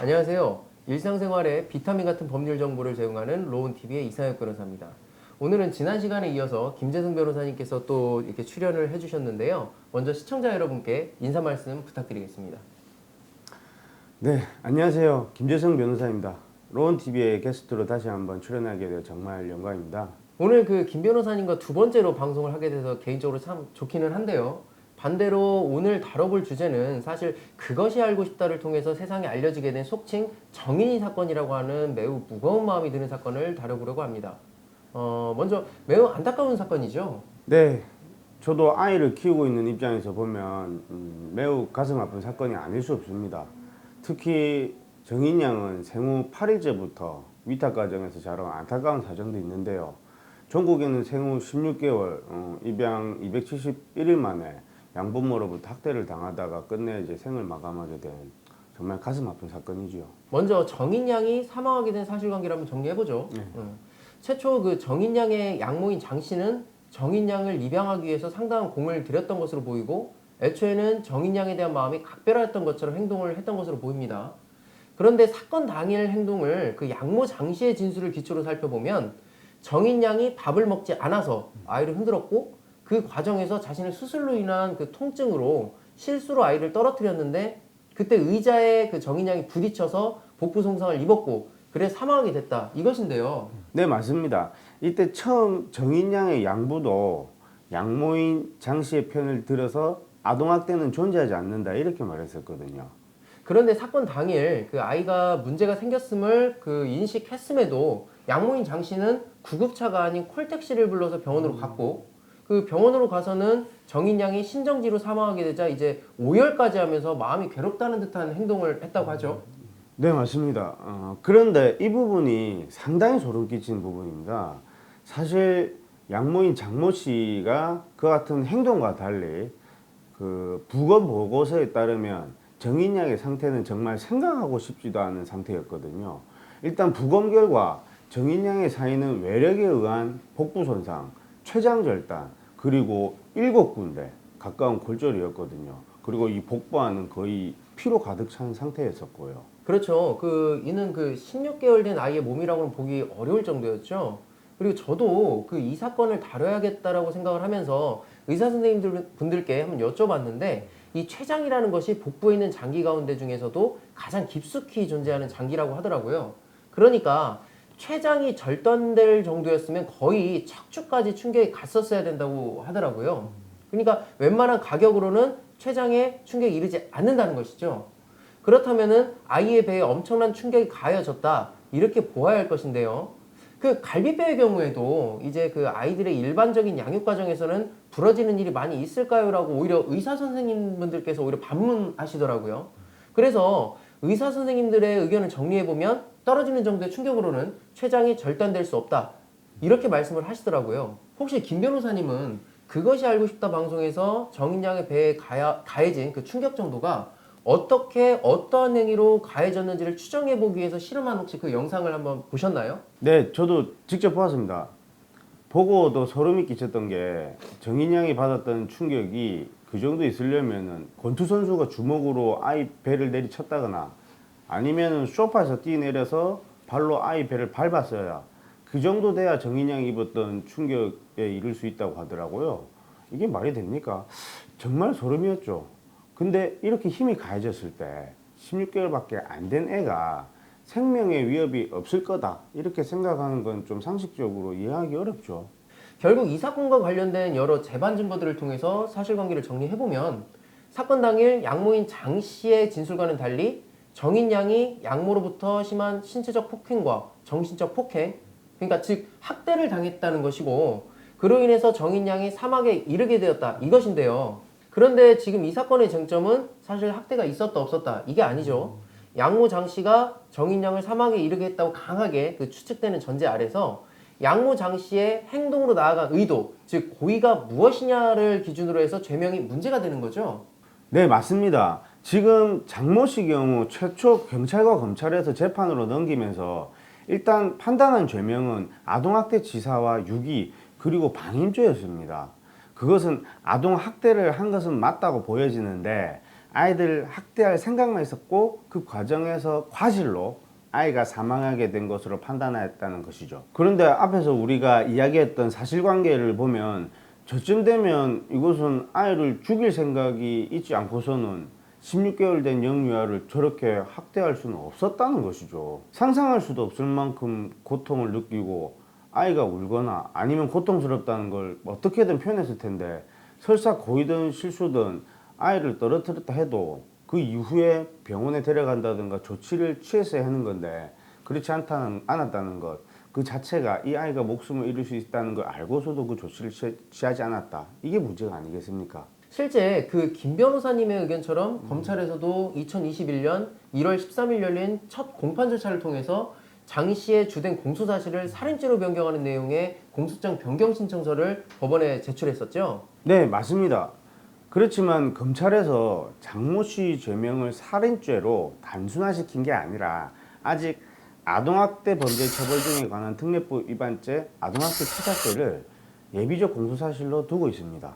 안녕하세요. 일상생활에 비타민 같은 법률 정보를 제공하는 로운TV의 이상혁 변호사입니다. 오늘은 지난 시간에 이어서 김재승 변호사님께서 또 이렇게 출연을 해주셨는데요. 먼저 시청자 여러분께 인사 말씀 부탁드리겠습니다. 네, 안녕하세요. 김재성 변호사입니다. 로운 TV의 게스트로 다시 한번 출연하게 되어 정말 영광입니다. 오늘 그 김 변호사님과 두 번째로 방송을 하게 돼서 개인적으로 참 좋기는 한데요. 반대로 오늘 다뤄볼 주제는 사실 그것이 알고 싶다를 통해서 세상에 알려지게 된 속칭 정인이 사건이라고 하는 매우 무거운 마음이 드는 사건을 다뤄보려고 합니다. 어, 먼저 매우 안타까운 사건이죠. 네, 저도 아이를 키우고 있는 입장에서 보면 음, 매우 가슴 아픈 사건이 아닐 수 없습니다. 특히 정인 양은 생후 8일째부터 위탁 과정에서 자라온 안타까운 사정도 있는데요. 전국에는 생후 16개월 어, 입양 271일 만에 양부모로부터 학대를 당하다가 끝내 이제 생을 마감하게 된 정말 가슴 아픈 사건이지요. 먼저 정인 양이 사망하게 된 사실관계를 한번 정리해보죠. 네. 음. 최초 그 정인 양의 양모인 장 씨는 정인 양을 입양하기 위해서 상당한 공을 들였던 것으로 보이고 애초에는 정인 양에 대한 마음이 각별하였던 것처럼 행동을 했던 것으로 보입니다. 그런데 사건 당일 행동을 그 양모 장 씨의 진술을 기초로 살펴보면 정인 양이 밥을 먹지 않아서 아이를 흔들었고 그 과정에서 자신의 수술로 인한 그 통증으로 실수로 아이를 떨어뜨렸는데 그때 의자에 그 정인 양이 부딪혀서 복부 손상을 입었고 그래 사망하게 됐다 이것인데요. 네, 맞습니다. 이때 처음 정인 양의 양부도 양모인 장 씨의 편을 들어서 아동학대는 존재하지 않는다 이렇게 말했었거든요. 그런데 사건 당일 그 아이가 문제가 생겼음을 그 인식했음에도 양모인 장 씨는 구급차가 아닌 콜택시를 불러서 병원으로 갔고 그 병원으로 가서는 정인 양이 신정지로 사망하게 되자 이제 오열까지 하면서 마음이 괴롭다는 듯한 행동을 했다고 하죠. 네, 맞습니다. 어, 그런데 이 부분이 상당히 소름 끼치는 부분입니다. 사실 양모인 장모 씨가 그 같은 행동과 달리 그 부검 보고서에 따르면 정인 양의 상태는 정말 생각하고 싶지도 않은 상태였거든요. 일단 부검 결과 정인 양의 사인은 외력에 의한 복부 손상, 췌장 절단, 그리고 일곱 군데 가까운 골절이었거든요. 그리고 이 복부와는 거의 피로 가득 찬 상태였었고요. 그렇죠. 그 이는 그 16개월 된 아이의 몸이라고는 보기 어려울 정도였죠. 그리고 저도 그 이 사건을 다뤄야겠다라고 생각을 하면서 의사 선생님들 분들께 한번 여쭤봤는데 이 췌장이라는 것이 복부에 있는 장기 가운데 중에서도 가장 깊숙이 존재하는 장기라고 하더라고요. 그러니까 췌장이 절단될 정도였으면 거의 척추까지 충격이 갔었어야 된다고 하더라고요. 그러니까 웬만한 가격으로는 췌장에 충격이 이르지 않는다는 것이죠. 그렇다면은 아이의 배에 엄청난 충격이 가해졌다 이렇게 보아야 할 것인데요. 그 갈비뼈의 경우에도 이제 그 아이들의 일반적인 양육 과정에서는 부러지는 일이 많이 있을까요라고 오히려 의사 선생님분들께서 오히려 반문하시더라고요. 그래서 의사 선생님들의 의견을 정리해 보면 떨어지는 정도의 충격으로는 췌장이 절단될 수 없다 이렇게 말씀을 하시더라고요. 혹시 김 변호사님은 그것이 알고 싶다 방송에서 정인 양의 배에 가해, 가해진 그 충격 정도가 어떻게 어떠한 행위로 가해졌는지를 추정해 보기 위해서 실험한 혹시 그 영상을 한번 보셨나요? 네, 저도 직접 보았습니다. 보고도 소름이 끼쳤던 게 정인 양이 받았던 충격이 그 정도 있으려면은 권투 선수가 주먹으로 아이 배를 내리쳤다거나 아니면은 소파에서 뛰내려서 발로 아이 배를 밟았어야 그 정도 돼야 정인 양이 입었던 충격에 이를 수 있다고 하더라고요. 이게 말이 됩니까? 정말 소름이었죠. 근데 이렇게 힘이 가해졌을 때 16개월밖에 안 된 애가 생명의 위협이 없을 거다 이렇게 생각하는 건 좀 상식적으로 이해하기 어렵죠. 결국 이 사건과 관련된 여러 재반 증거들을 통해서 사실관계를 정리해 보면 사건 당일 양모인 장 씨의 진술과는 달리 정인 양이 양모로부터 심한 신체적 폭행과 정신적 폭행, 그러니까 즉 학대를 당했다는 것이고 그로 인해서 정인 양이 사망에 이르게 되었다 이것인데요. 그런데 지금 이 사건의 쟁점은 사실 학대가 있었다 없었다 이게 아니죠. 양모 장 씨가 정인 양을 사망에 이르게 했다고 강하게 그 추측되는 전제 아래서 양모 장 씨의 행동으로 나아간 의도, 즉 고의가 무엇이냐를 기준으로 해서 죄명이 문제가 되는 거죠. 네, 맞습니다. 지금 장모 씨 경우 최초 경찰과 검찰에서 재판으로 넘기면서 일단 판단한 죄명은 아동학대 치사와 유기 그리고 방임죄였습니다. 그것은 아동학대를 한 것은 맞다고 보여지는데 아이들 학대할 생각만 있었고 그 과정에서 과실로 아이가 사망하게 된 것으로 판단하였다는 것이죠. 그런데 앞에서 우리가 이야기했던 사실관계를 보면 저쯤 되면 이것은 아이를 죽일 생각이 있지 않고서는 16개월 된 영유아를 저렇게 학대할 수는 없었다는 것이죠. 상상할 수도 없을 만큼 고통을 느끼고 아이가 울거나 아니면 고통스럽다는 걸 어떻게든 표현했을 텐데 설사 고의든 실수든 아이를 떨어뜨렸다 해도 그 이후에 병원에 데려간다든가 조치를 취했어야 하는 건데 그렇지 않다는 않았다는 것. 그 자체가 이 아이가 목숨을 잃을 수 있다는 걸 알고서도 그 조치를 취- 취하지 않았다. 이게 문제가 아니겠습니까? 실제 그 김 변호사님의 의견처럼 검찰에서도 2021년 1월 13일 열린 첫 공판 절차를 통해서 장 씨의 주된 공소 사실을 살인죄로 변경하는 내용의 공소장 변경 신청서를 법원에 제출했었죠. 네, 맞습니다. 그렇지만 검찰에서 장모 씨 죄명을 살인죄로 단순화시킨 게 아니라 아직 아동학대 범죄 처벌 등에 관한 특례법 위반죄 아동학대 치사죄를 예비적 공소 사실로 두고 있습니다.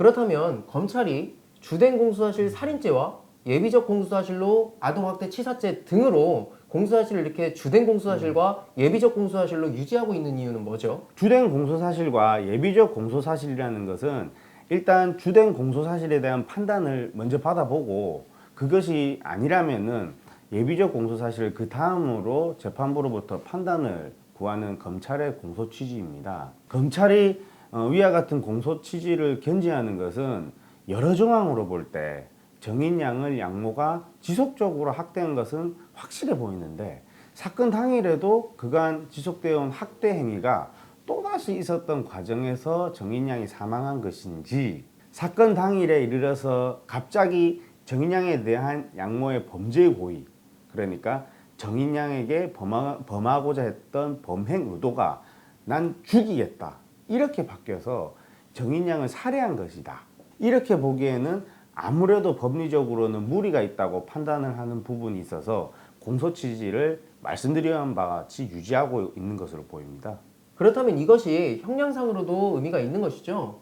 그렇다면 검찰이 주된 공소사실 살인죄와 예비적 공소사실로 아동학대 치사죄 등으로 공소사실을 이렇게 주된 공소사실과 예비적 공소사실로 유지하고 있는 이유는 뭐죠? 주된 공소사실과 예비적 공소사실이라는 것은 일단 주된 공소사실에 대한 판단을 먼저 받아보고 그것이 아니라면은 예비적 공소사실 그 다음으로 재판부로부터 판단을 구하는 검찰의 공소 취지입니다. 검찰이 어, 위와 같은 공소 취지를 견지하는 것은 여러 정황으로 볼 때 정인 양을 양모가 지속적으로 학대한 것은 확실해 보이는데 사건 당일에도 그간 지속되어 온 학대 행위가 또다시 있었던 과정에서 정인 양이 사망한 것인지 사건 당일에 이르러서 갑자기 정인 양에 대한 양모의 범죄의 고의 그러니까 정인 양에게 범하, 범하고자 했던 범행 의도가 난 죽이겠다 이렇게 바뀌어서 정인 양을 살해한 것이다 이렇게 보기에는 아무래도 법리적으로는 무리가 있다고 판단을 하는 부분이 있어서 공소 취지를 말씀드린 바와 같이 유지하고 있는 것으로 보입니다. 그렇다면 이것이 형량상으로도 의미가 있는 것이죠.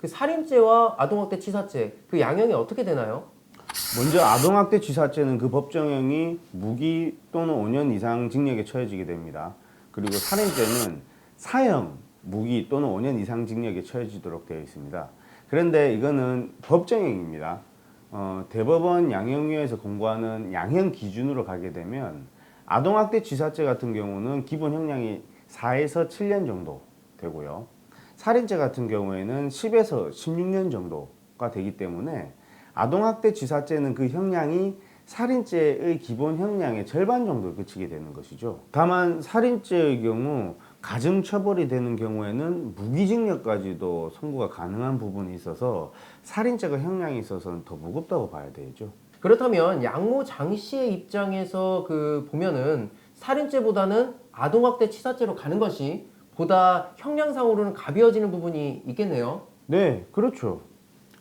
그 살인죄와 아동학대 치사죄 그 양형이 어떻게 되나요? 먼저 아동학대 치사죄는 그 법정형이 무기 또는 5년 이상 징역에 처해지게 됩니다. 그리고 살인죄는 사형 무기 또는 5년 이상 징역에 처해지도록 되어 있습니다. 그런데 이거는 법정형입니다. 어, 대법원 양형위에서 공부하는 양형 기준으로 가게 되면 아동학대 치사죄 같은 경우는 기본 형량이 4에서 7년 정도 되고요. 살인죄 같은 경우에는 10에서 16년 정도가 되기 때문에 아동학대 치사죄는 그 형량이 살인죄의 기본 형량의 절반 정도 그치게 되는 것이죠. 다만 살인죄의 경우 가중 처벌이 되는 경우에는 무기징역까지도 선고가 가능한 부분이 있어서 살인죄가 형량이 있어서는 더 무겁다고 봐야 되죠. 그렇다면 양모 장 씨의 입장에서 그 보면은 살인죄보다는 아동학대 치사죄로 가는 것이 보다 형량상으로는 가벼워지는 부분이 있겠네요. 네, 그렇죠.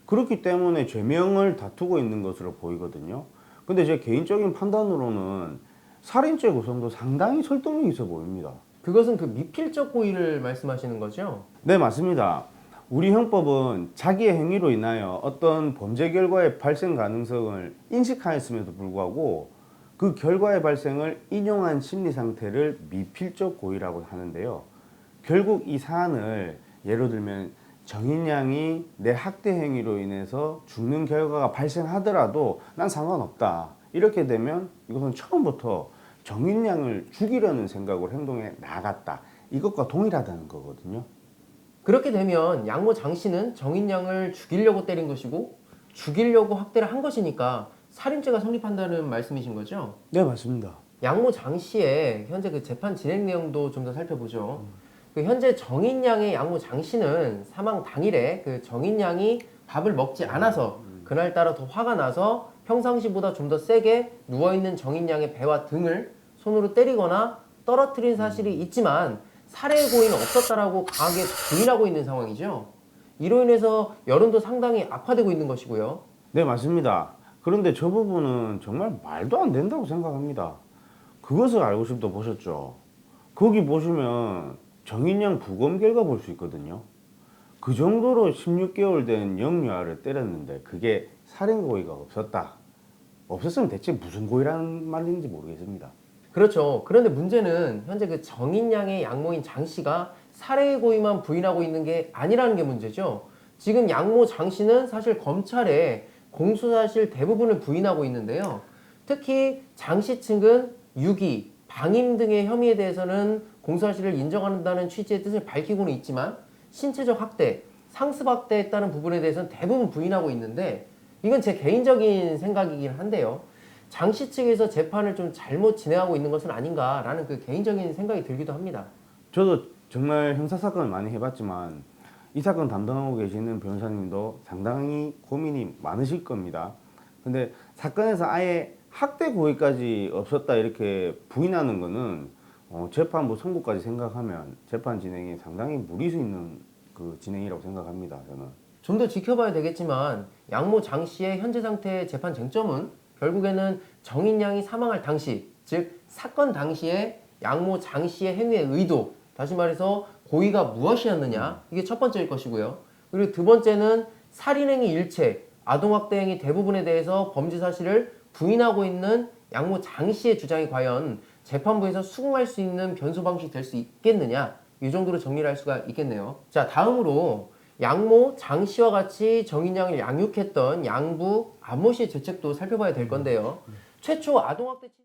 그렇기 때문에 죄명을 다투고 있는 것으로 보이거든요. 근데 제 개인적인 판단으로는 살인죄 구성도 상당히 설득력이 있어 보입니다. 그것은 그 미필적 고의를 말씀하시는 거죠? 네, 맞습니다. 우리 형법은 자기의 행위로 인하여 어떤 범죄 결과의 발생 가능성을 인식하였음에도 불구하고 그 결과의 발생을 인용한 심리 상태를 미필적 고의라고 하는데요. 결국 이 사안을 예로 들면 정인 양이 내 학대 행위로 인해서 죽는 결과가 발생하더라도 난 상관없다. 이렇게 되면 이것은 처음부터 정인 양을 죽이려는 생각으로 행동에 나갔다. 이것과 동일하다는 거거든요. 그렇게 되면 양모 장 씨는 정인 양을 죽이려고 때린 것이고 죽이려고 학대를 한 것이니까 살인죄가 성립한다는 말씀이신 거죠? 네, 맞습니다. 양모 장 씨의 현재 그 재판 진행 내용도 좀 더 살펴보죠. 그 현재 정인 양의 양모 장 씨는 사망 당일에 그 정인 양이 밥을 먹지 않아서 그날따라 더 화가 나서 평상시보다 좀 더 세게 누워 있는 정인 양의 배와 등을 손으로 때리거나 떨어뜨린 사실이 있지만 살해의 고의는 없었다라고 강하게 부인하고 있는 상황이죠. 이로 인해서 여론도 상당히 악화되고 있는 것이고요. 네, 맞습니다. 그런데 저 부분은 정말 말도 안 된다고 생각합니다. 그것을 알고 싶다 보셨죠? 거기 보시면 정인양 부검 결과 볼 수 있거든요. 그 정도로 16개월 된 영유아를 때렸는데 그게 살인 고의가 없었다. 없었으면 대체 무슨 고의라는 말인지 모르겠습니다. 그렇죠. 그런데 문제는 현재 그 정인 양의 양모인 장 씨가 살해의 고의만 부인하고 있는 게 아니라는 게 문제죠. 지금 양모 장 씨는 사실 검찰에 공소 사실 대부분을 부인하고 있는데요. 특히 장 씨 측은 유기, 방임 등의 혐의에 대해서는 공소 사실을 인정한다는 취지의 뜻을 밝히고는 있지만 신체적 학대, 상습 학대했다는 부분에 대해서는 대부분 부인하고 있는데 이건 제 개인적인 생각이긴 한데요. 장씨 측에서 재판을 좀 잘못 진행하고 있는 것은 아닌가라는 그 개인적인 생각이 들기도 합니다. 저도 정말 형사 사건을 많이 해봤지만 이 사건 담당하고 계시는 변호사님도 상당히 고민이 많으실 겁니다. 근데 사건에서 아예 학대 고의까지 없었다 이렇게 부인하는 거는 어, 재판부 선고까지 생각하면 재판 진행에 상당히 무리수 있는 그 진행이라고 생각합니다. 저는. 좀 더 지켜봐야 되겠지만 양모 장 씨의 현재 상태의 재판 쟁점은 결국에는 정인 양이 사망할 당시 즉 사건 당시에 양모 장 씨의 행위의 의도 다시 말해서 고의가 무엇이었느냐 이게 첫 번째일 것이고요 그리고 두 번째는 살인행위 일체 아동학대 행위 대부분에 대해서 범죄 사실을 부인하고 있는 양모 장 씨의 주장이 과연 재판부에서 수긍할 수 있는 변수 방식이 될 수 있겠느냐 이 정도로 정리를 할 수가 있겠네요. 자 다음으로 양모 장 씨와 같이 정인 양을 양육했던 양부 안모 씨의 죄책도 살펴봐야 될 건데요. 최초 아동학대 치-